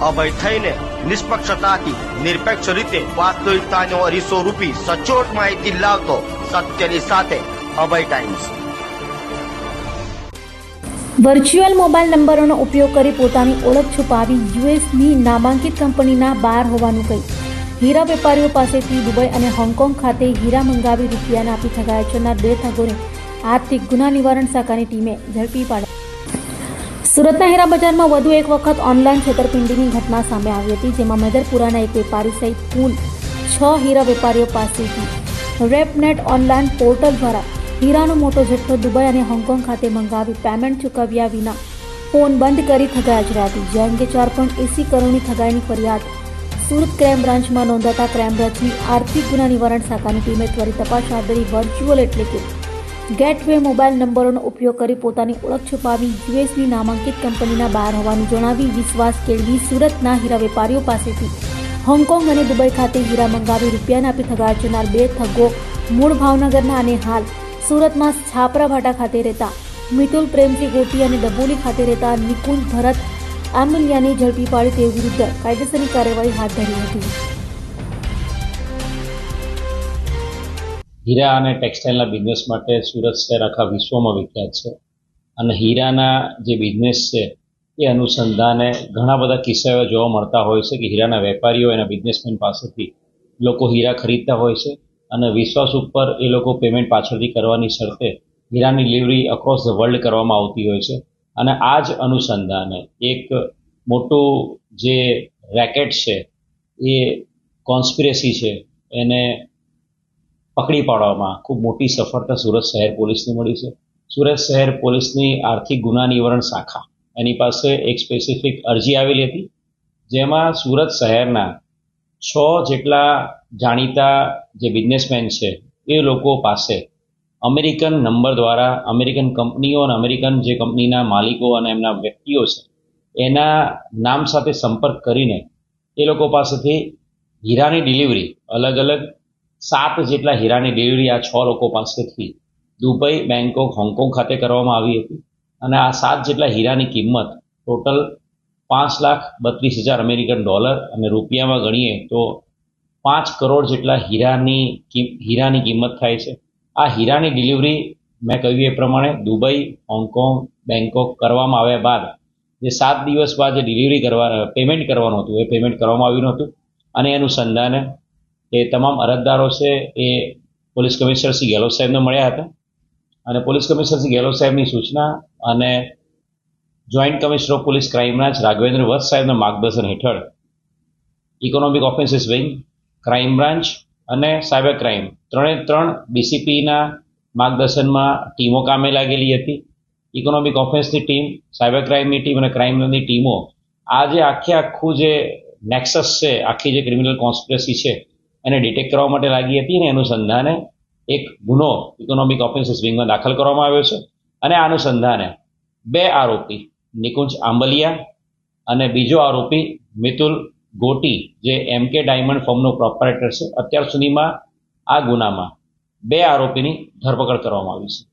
અભય થઈને નિષ્પક્ષતાથી નિરપેક્ષ રીતે વાસ્તવિકતાનો અરીસો રૂપી સચોટ માહિતી લાવતો સત્યની સાથે અભય ટાઈમ્સ. વર્ચ્યુઅલ મોબાઈલ નંબરોનો ઉપયોગ કરી પોતાની ઓળખ છુપાવી યુએસની નામાંકિત કંપનીના બહાર હોવાનું કહી હીરા વેપારીઓ પાસેથી દુબઈ અને હોંગકોંગ ખાતે હીરા મંગાવી રૂપિયાના આપી ઠગાયા છોડનાર બે ઠગોને આર્થિક ગુના નિવારણ શાખાની ટીમે ઝડપી પાડ્યા. સુરતના હીરા બજારમાં વધુ એક વખત ઓનલાઈન છેતરપિંડીની ઘટના સામે આવી હતી, જેમાં મેદરપુરાના એક વેપારી સહિત કુલ છ હીરા વેપારીઓ પાસેથી રેપનેટ ઓનલાઈન પોર્ટલ દ્વારા હીરાનો મોટો જથ્થો દુબઈ અને હોંગકોંગ ખાતે મંગાવી પેમેન્ટ ચૂકવ્યા વિના ફોન બંધ કરી ઠગાયા જ હતી, જે અંગે ચાર પોઈન્ટ એસી કરોડની ઠગાઈની ફરિયાદ સુરત ક્રાઇમ બ્રાન્ચમાં નોંધાતા ક્રાઇમ બ્રાન્ચની આર્થિક ગુના નિવારણ શાખાની ટીમે ત્વરિત તપાસ હાથ ધરી વર્ચ્યુઅલ એટલે કે ગેટવે મોબાઈલ નંબરોનો ઉપયોગ કરી પોતાની ઓળખ છુપાવી યુએસની નામાંકિત કંપનીના બહાર હોવાનું જણાવી વિશ્વાસ કેળવી સુરતના હીરા વેપારીઓ પાસેથી. હોંગકોંગ અને દુબઈ ખાતે હીરા મંગાવી રૂપિયાના આપી થગાર જનાર બે ઠગો મૂળ ભાવનગરના અને હાલ સુરતમાં છાપરા ભાટા ખાતે રહેતા મિતુલ પ્રેમજી ગોટી અને ડબોલી ખાતે રહેતા નિકુંજ ભરત આંબલિયાની ઝડપી પાડી તે વિરુદ્ધ કાયદેસરની કાર્યવાહી હાથ ધરી હતી. હીરા અને ટેક્સટાઇલના બિઝનેસ માટે સુરત શહેર આખા વિશ્વમાં વિખ્યાત છે. અને હીરાના જે બિઝનેસ છે, એ અનુસંધાને ઘણા બધા કિસ્સા એવા જોવા મળતા હોય છે કે હીરાના વેપારીઓ એના બિઝનેસમેન પાસેથી લોકો હીરા ખરીદતા હોય છે અને વિશ્વાસ ઉપર એ લોકો પેમેન્ટ પાછળથી કરવાની શરતે હીરાની ડિલિવરી અક્રોસ ધ વર્લ્ડ કરવામાં આવતી હોય છે. અને આ જ અનુસંધાને એક મોટું જે રેકેટ છે, એ કોન્સ્પિરેસી છે, એને પકડી પાડવામાં ખૂબ મોટી સફળતા સુરત શહેર પોલીસને મળી છે. સુરત શહેર પોલીસની આર્થિક ગુના નિવારણ શાખા, એની પાસે એક સ્પેસિફિક અરજી આવેલી હતી, જેમાં સુરત શહેરના છ જેટલા જાણીતા જે બિઝનેસમેન છે, એ લોકો પાસે અમેરિકન નંબર દ્વારા અમેરિકન કંપનીઓ અને અમેરિકન જે કંપનીના માલિકો અને એમના વ્યક્તિઓ છે, એના નામ સાથે સંપર્ક કરીને એ લોકો પાસેથી હીરાની ડિલિવરી અલગ અલગ સાત જેટલા હીરાની ડિલિવરી આ છ લોકો પાસેથી દુબઈ બેંકોક હોંગકોંગ ખાતે કરવામાં આવી હતી. અને આ સાત જેટલા હીરાની કિંમત ટોટલ પાંચ લાખ બત્રીસ હજાર અમેરિકન ડોલર અને રૂપિયામાં ગણીએ તો પાંચ કરોડ જેટલા હીરાની હીરાની કિંમત થાય છે. આ હીરાની ડિલિવરી મેં કહ્યું એ પ્રમાણે દુબઈ, હોંગકોંગ બેંકોક કરવામાં આવ્યા બાદ જે સાત દિવસ બાદ જે ડિલિવરી કરવા, પેમેન્ટ કરવાનું હતું, એ પેમેન્ટ કરવામાં આવ્યું નહોતું. અને એનું સંધાને એ તમામ અરજદારો છે એ પોલીસ કમિશનર શ્રી ગેહલોત સાહેબને મળ્યા હતા. અને પોલીસ કમિશનર શ્રી ગેહલોત સાહેબની સૂચના અને joint commissioner of police crime branch Raghavendra Vats સાહેબના માર્ગદર્શન હેઠળ economic offences wing crime branch અને સાયબર ક્રાઇમ ત્રણે ત્રણ ડીસીપીના માર્ગદર્શનમાં ટીમો કામે લાગેલી હતી. ઇકોનોમિક ઓફેન્સની ટીમ, સાયબર ક્રાઇમની ટીમ અને ક્રાઇમની ટીમો આ જે આખે આખું જે નેક્સસ છે, આખી જે ક્રિમિનલ કોન્સ્પિરસી છે એને ડિટેક્ટ કરવા માટે લાગી હતી અને અનુસંધાને એક ગુનો ઇકોનોમિક ઓફેન્સીસ વિંગમાં દાખલ કરવામાં આવ્યો છે. અને આ અનુસંધાને બે આરોપી, નિકુંજ આંબલિયા અને બીજો આરોપી મિતુલ ગોટી, જે એમ કે ડાયમંડ ફોર્મનો પ્રોપરેટર છે. અત્યાર સુધીમાં આ ગુનામાં બે આરોપીની ધરપકડ કરવામાં આવી છે.